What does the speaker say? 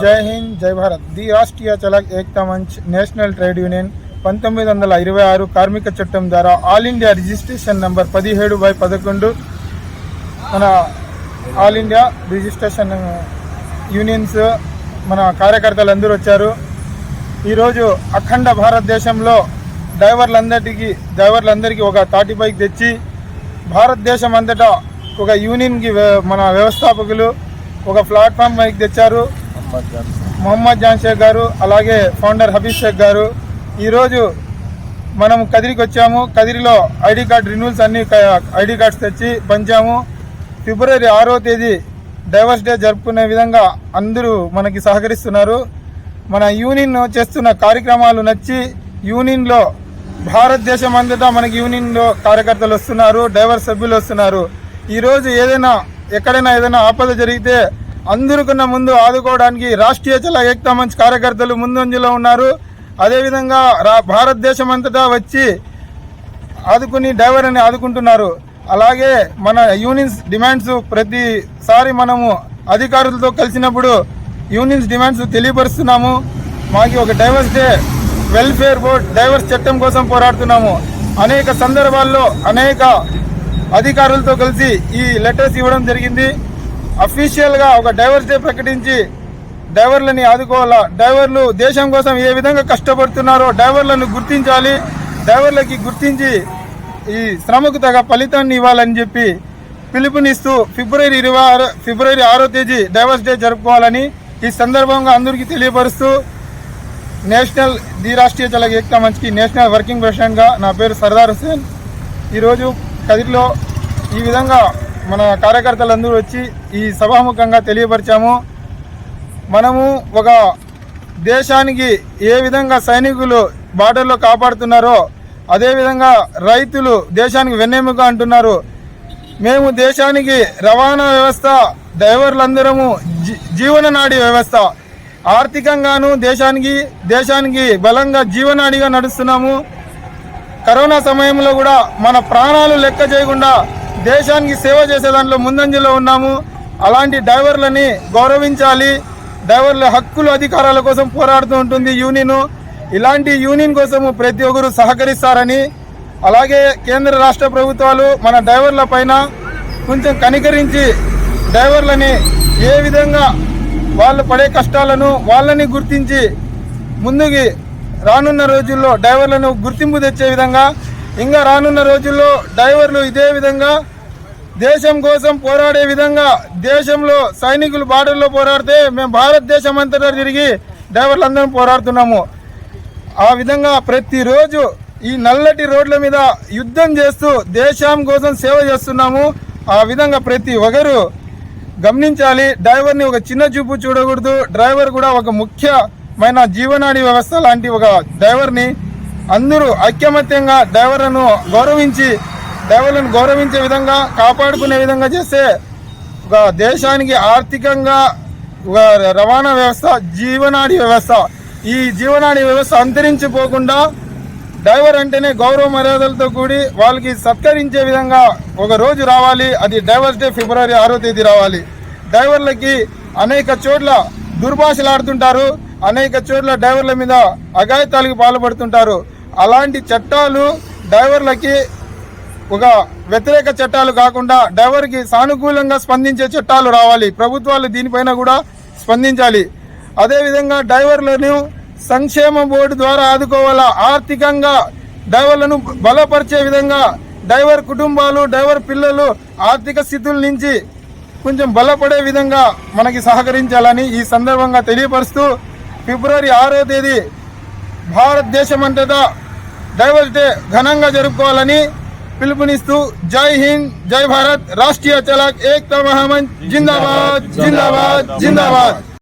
జై హింద్ జై Bharat. The Rashtriya Chalak Ekta Manch national trade union పంతొమ్మిది వందల ఇరవై ఆరు కార్మిక చట్టం ద్వారా ఆల్ ఇండియా రిజిస్ట్రేషన్ నంబర్ పదిహేడు బై పదకొండు మన ఆల్ ఇండియా రిజిస్ట్రేషన్ యూనియన్స్ మన కార్యకర్తలు అందరూ వచ్చారు. ఈరోజు అఖండ భారతదేశంలో డ్రైవర్లందరికీ డ్రైవర్లందరికీ ఒక తాటి బైక్ తెచ్చి భారతదేశం అంతటా ఒక యూనియన్కి మన వ్యవస్థాపకులు ఒక ప్లాట్ఫామ్ బైక్ తెచ్చారు. మహమ్మద్ మొహమ్మద్ జాన్ షేక్ గారు అలాగే ఫౌండర్ హబీబ్ షేక్ గారు. ఈరోజు మనం కదిరికి వచ్చాము. కదిరిలో ఐడి కార్డ్ రిన్యూల్స్ అన్ని ఐడి కార్డ్స్ తెచ్చి పంచాము. ఫిబ్రవరి ఆరో తేదీ డైవర్స్ డే జరుపుకునే విధంగా అందరూ మనకి సహకరిస్తున్నారు. మన యూనియన్ చేస్తున్న కార్యక్రమాలు నచ్చి యూనియన్లో భారతదేశం అంతటా మనకి యూనియన్లో కార్యకర్తలు వస్తున్నారు డైవర్స్ సభ్యులు వస్తున్నారు. ఈరోజు ఏదైనా ఎక్కడైనా ఏదైనా ఆపద జరిగితే అందరికన్నా ముందు ఆదుకోవడానికి రాష్ట్రీయ చల ఏక్తా మంచ్ కార్యకర్తలు ముందంజలో ఉన్నారు. అదేవిధంగా రా భారతదేశం అంతటా వచ్చి ఆదుకుని డ్రైవర్ని ఆదుకుంటున్నారు. అలాగే మన యూనియన్స్ డిమాండ్స్ ప్రతిసారి మనము అధికారులతో కలిసినప్పుడు యూనియన్స్ డిమాండ్స్ తెలియపరుస్తున్నాము. మాకు ఒక drivers day welfare board drivers చట్టం కోసం పోరాడుతున్నాము. అనేక సందర్భాల్లో అనేక అధికారులతో కలిసి ఈ లెటర్స్ ఇవ్వడం జరిగింది. అఫీషియల్గా ఒక డైవర్స్ డే ప్రకటించి డ్రైవర్లని ఆదుకోవాలా? డ్రైవర్లు దేశం కోసం ఏ విధంగా కష్టపడుతున్నారో డ్రైవర్లను గుర్తించాలి. డ్రైవర్లకి గుర్తించి ఈ శ్రమకు తగ్గ ఫలితాన్ని ఇవ్వాలని చెప్పి పిలుపునిస్తూ ఫిబ్రవరి ఇరవై ఆరు ఫిబ్రవరి ఆరో తేదీ డైవర్స్ డే జరుపుకోవాలని ఈ సందర్భంగా అందరికీ తెలియపరుస్తూ నేషనల్ ది రాష్ట్రీయ చలక ఏక్తా మంచ్కి నేషనల్ వర్కింగ్ ప్రెసిడెంట్గా నా పేరు సర్దార్ హుసేన్ ఈరోజు కదిరిలో ఈ విధంగా మన కార్యకర్తలందరూ వచ్చి ఈ సభాముఖంగా తెలియపరిచాము. మనము ఒక దేశానికి ఏ విధంగా సైనికులు బార్డర్లో కాపాడుతున్నారో అదేవిధంగా రైతులు దేశానికి వెన్నెముక అంటున్నారు. మేము దేశానికి రవాణా వ్యవస్థ డ్రైవర్లందరము జీ- జీవననాడి వ్యవస్థ. ఆర్థికంగాను దేశానికి దేశానికి బలంగా జీవనాడిగా నడుస్తున్నాము. కరోనా సమయంలో కూడా మన ప్రాణాలు లెక్క చేయకుండా దేశానికి సేవ చేసే దాంట్లో ముందంజలో ఉన్నాము. అలాంటి డ్రైవర్లని గౌరవించాలి. డ్రైవర్ల హక్కులు అధికారాల కోసం పోరాడుతూ ఉంటుంది యూనియన్. ఇలాంటి యూనియన్ కోసము ప్రతి ఒక్కరు సహకరిస్తారని. అలాగే కేంద్ర రాష్ట్ర ప్రభుత్వాలు మన డ్రైవర్ల పైన కొంచెం కనికరించి డ్రైవర్లని ఏ విధంగా వాళ్ళు పడే కష్టాలను వాళ్ళని గుర్తించి ముందుకి రానున్న రోజుల్లో డ్రైవర్లను గుర్తింపు తెచ్చే విధంగా ఇంకా రానున్న రోజుల్లో డ్రైవర్లు ఇదే విధంగా దేశం కోసం పోరాడే విధంగా దేశంలో సైనికులు బార్డర్లో పోరాడితే మేము భారతదేశం అంతటా తిరిగి డ్రైవర్లందరం పోరాడుతున్నాము. ఆ విధంగా ప్రతిరోజు ఈ నల్లటి రోడ్ల మీద యుద్ధం చేస్తూ దేశం కోసం సేవ చేస్తున్నాము. ఆ విధంగా ప్రతి ఒక్కరు గమనించాలి. డ్రైవర్ని ఒక చిన్న చూపు చూడకూడదు. డ్రైవర్ కూడా ఒక ముఖ్యమైన జీవనాడి వ్యవస్థ లాంటి ఒక డ్రైవర్ని అందరూ ఐక్యమత్యంగా డ్రైవర్లను గౌరవించి డ్రైవర్లను గౌరవించే విధంగా కాపాడుకునే విధంగా చేస్తే ఒక దేశానికి ఆర్థికంగా ఒక రవాణా వ్యవస్థ జీవనాడి వ్యవస్థ ఈ జీవనాడి వ్యవస్థ అంతరించిపోకుండా డ్రైవర్ అంటేనే గౌరవ మర్యాదలతో కూడి వాళ్ళకి సత్కరించే విధంగా ఒక రోజు రావాలి. అది డ్రైవర్స్ డే ఫిబ్రవరి ఆరో తేదీ రావాలి. డ్రైవర్లకి అనేక చోట్ల దుర్భాషలాడుతుంటారు. అనేక చోట్ల డ్రైవర్ల మీద అఘాయితాలకు పాల్పడుతుంటారు. అలాంటి చట్టాలు డ్రైవర్లకి ఒక వ్యతిరేక చట్టాలు కాకుండా డ్రైవర్కి సానుకూలంగా స్పందించే చట్టాలు రావాలి. ప్రభుత్వాలు దీనిపైన కూడా స్పందించాలి. అదేవిధంగా డ్రైవర్లను సంక్షేమ బోర్డు ద్వారా ఆదుకోవాలా? ఆర్థికంగా డ్రైవర్లను బలపరిచే విధంగా డ్రైవర్ కుటుంబాలు డ్రైవర్ పిల్లలు ఆర్థిక స్థితుల నుంచి కొంచెం బలపడే విధంగా మనకి సహకరించాలని ఈ సందర్భంగా తెలియపరుస్తూ ఫిబ్రవరి ఆరో తేదీ భారతదేశం అంతటా డే ఘనంగా జరుపుకోవాలని పిలుపునిస్తూ జై హింద్ జై భారత్. రాష్ట్రీయ చలక్ ఏక్తా మహామంచ్. జిందాబాద్ జిందాబాద్ జిందాబాద్.